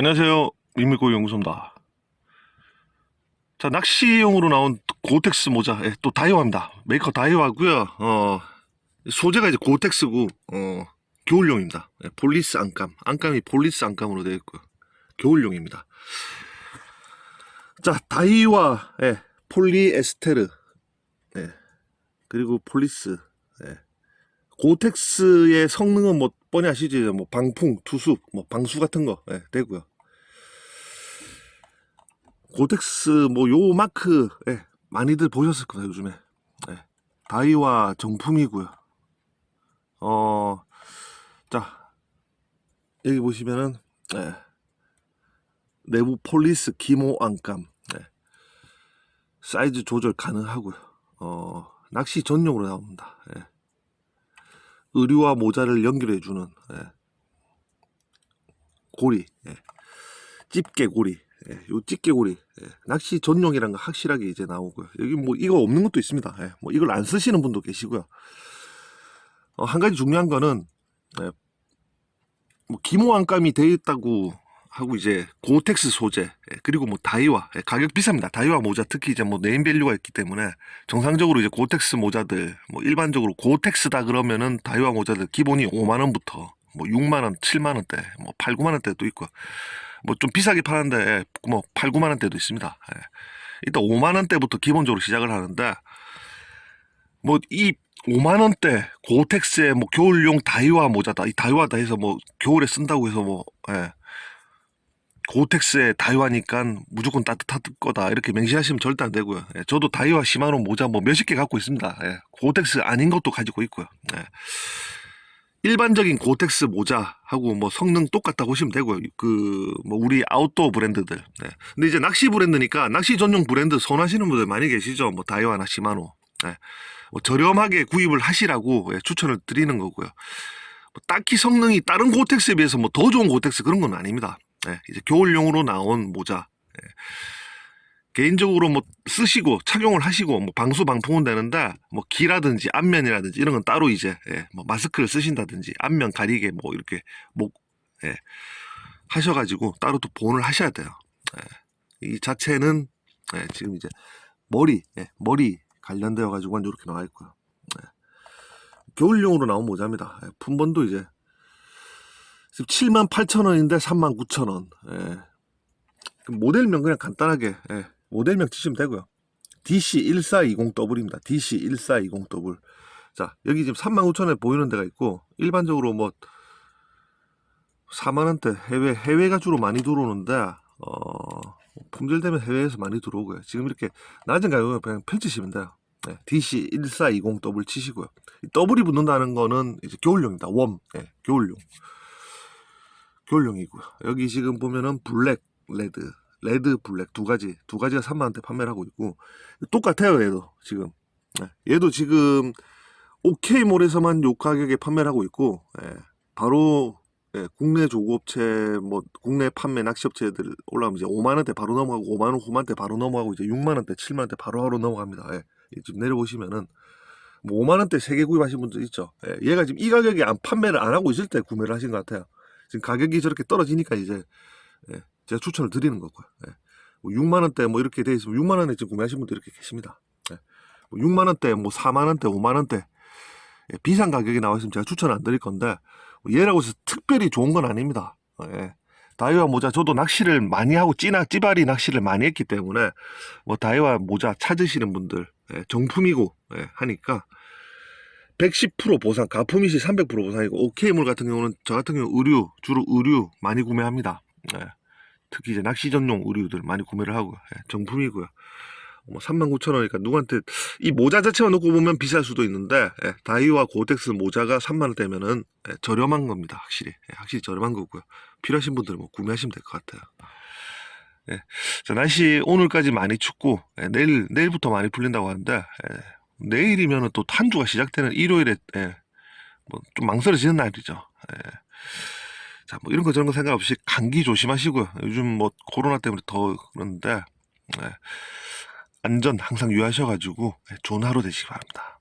안녕하세요. 민밀고 연구소입니다. 자, 낚시용으로 나온 고텍스 모자, 예, 또 다이와입니다. 메이커 다이와고요 어, 소재가 이제 고텍스고, 어, 겨울용입니다. 예, 폴리스 안감. 안감이 폴리스 안감으로 되어 있고요. 겨울용입니다. 자, 다이와, 예, 폴리에스테르, 예, 그리고 폴리스, 예. 고텍스의 성능은 뭐 뻔히 아시지 뭐 방풍, 투습, 뭐 방수 같은 거 예, 되고요. 고텍스 뭐 요 마크 예, 많이들 보셨을 거예요 요즘에 예, 다이와 정품이고요. 어, 자 여기 보시면은 예, 내부 폴리스 기모 안감 예, 사이즈 조절 가능하고요. 어, 낚시 전용으로 나옵니다. 예. 의류와 모자를 연결해주는 예. 고리, 예. 집게고리, 예. 요 집게고리, 예. 낚시 전용이라는 거 확실하게 이제 나오고요. 여기 뭐 이거 없는 것도 있습니다. 예. 뭐 이걸 안 쓰시는 분도 계시고요. 어, 한 가지 중요한 거는 예. 뭐 기모 안감이 되어 있다고 하고 이제 고텍스 소재 예, 그리고 뭐 다이와 예, 가격 비쌉니다. 다이와 모자 특히 이제 뭐 네임밸류가 있기 때문에 정상적으로 이제 고텍스 모자들 뭐 일반적으로 고텍스다 그러면은 다이와 모자들 기본이 5만 원부터 뭐 6만 원, 7만 원대, 뭐 8, 9만 원대도 있고 뭐 좀 비싸게 파는데 예, 뭐 8, 9만 원대도 있습니다. 예. 일단 5만 원대부터 기본적으로 시작을 하는데 뭐이 5만 원대 고텍스의 뭐 겨울용 다이와 모자다. 이 다이와다 해서 뭐 겨울에 쓴다고 해서 뭐 예. 고텍스의 다이와니까 무조건 따뜻할 거다 이렇게 맹신하시면 절대 안 되고요. 예, 저도 다이와 시마노 모자 뭐 몇십 개 갖고 있습니다. 예, 고텍스 아닌 것도 가지고 있고요. 예. 일반적인 고텍스 모자하고 뭐 성능 똑같다고 보시면 되고요. 그 뭐 우리 아웃도어 브랜드들. 예. 근데 이제 낚시 브랜드니까 낚시 전용 브랜드 선호하시는 분들 많이 계시죠. 뭐 다이와나 시마노. 예. 뭐 저렴하게 구입을 하시라고 예, 추천을 드리는 거고요. 뭐 딱히 성능이 다른 고텍스에 비해서 뭐 더 좋은 고텍스 그런 건 아닙니다. 예, 이제 겨울용으로 나온 모자. 예. 개인적으로 뭐 쓰시고 착용을 하시고 뭐 방수 방풍은 되는데 뭐 기라든지 앞면이라든지 이런 건 따로 이제 예, 뭐 마스크를 쓰신다든지 앞면 가리개 뭐 이렇게 목 예, 하셔가지고 따로 또 보온을 하셔야 돼요. 예. 이 자체는 예, 지금 이제 머리 예, 머리 관련되어 가지고 이렇게 나와 있고요. 예. 겨울용으로 나온 모자입니다. 예, 품번도 이제 지금 7만 8천 원인데 3만 9천 원. 예. 그 모델명 그냥 간단하게 예. 모델명 치시면 되고요. DC1420W입니다. DC1420W. 자, 여기 지금 3만 9천 원에 보이는 데가 있고 일반적으로 뭐 4만 원대 해외 해외가 주로 많이 들어오는데 어, 품절되면 해외에서 많이 들어오고요. 지금 이렇게 낮은 가격에 그냥 펼치시면 돼요. 네, DC1420W 치시고요. 이 W이 붙는다는 거는 이제 겨울용입니다. 웜, 예, 겨울용. 겨울용이고요. 여기 지금 보면은 블랙, 레드, 레드, 블랙 두 가지, 두 가지가 3만 원대 판매를 하고 있고 똑같아요. 얘도 지금. 네, 얘도 지금 OK몰에서만 요 가격에 판매를 하고 있고 예, 바로 예, 국내 조구업체 뭐 국내 판매 낚시업체들 올라오면 이제 5만 원대 바로 넘어가고 5만 원 후반대 바로 넘어가고 이제 6만 원대, 7만 원대 바로 하루 넘어갑니다. 예, 이 지금 내려보시면은 뭐 5만 원대 세 개 구입하신 분들 있죠. 예, 얘가 지금 이 가격에 안 판매를 안 하고 있을 때 구매를 하신 것 같아요. 지금 가격이 저렇게 떨어지니까 이제 예, 제가 추천을 드리는 거고요. 예. 뭐 6만 원대 뭐 이렇게 돼 있으면 6만 원에 지금 구매하신 분들 이렇게 계십니다. 예. 뭐 6만 원대, 뭐 4만 원대, 5만 원대 예, 비싼 가격이 나와 있으면 제가 추천 안 드릴 건데 뭐 얘라고 해서 특별히 좋은 건 아닙니다. 예. 다이와 모자 저도 낚시를 많이 하고 찌나 찌바리 낚시를 많이 했기 때문에 뭐 다이와 모자 찾으시는 분들 예, 정품이고 예, 하니까 110% 보상, 가품이 시 300% 보상이고 OK몰 같은 경우는 저 같은 경우 의류 주로 의류 많이 구매합니다. 예. 특히 이제 낚시 전용 의류들 많이 구매를 하고 예, 정품이고요. 뭐 39,000원이니까 누구한테 이 모자 자체만 놓고 보면 비쌀 수도 있는데 예, 다이와 고텍스 모자가 3만 원대면은 예, 저렴한 겁니다. 확실히 예, 확실히 저렴한 거고요. 필요하신 분들은 뭐 구매하시면 될 것 같아요. 예. 자, 날씨 오늘까지 많이 춥고 예, 내일 내일부터 많이 풀린다고 하는데 예, 내일이면은 또한 주가 시작되는 일요일에 예, 뭐좀 망설여지는 날이죠. 예. 자, 뭐 이런 거 저런 거 생각 없이 감기 조심하시고요. 요즘 뭐 코로나 때문에 더 그런데 예, 안전 항상 유의하셔가지고 예, 좋은 하루 되시기 바랍니다.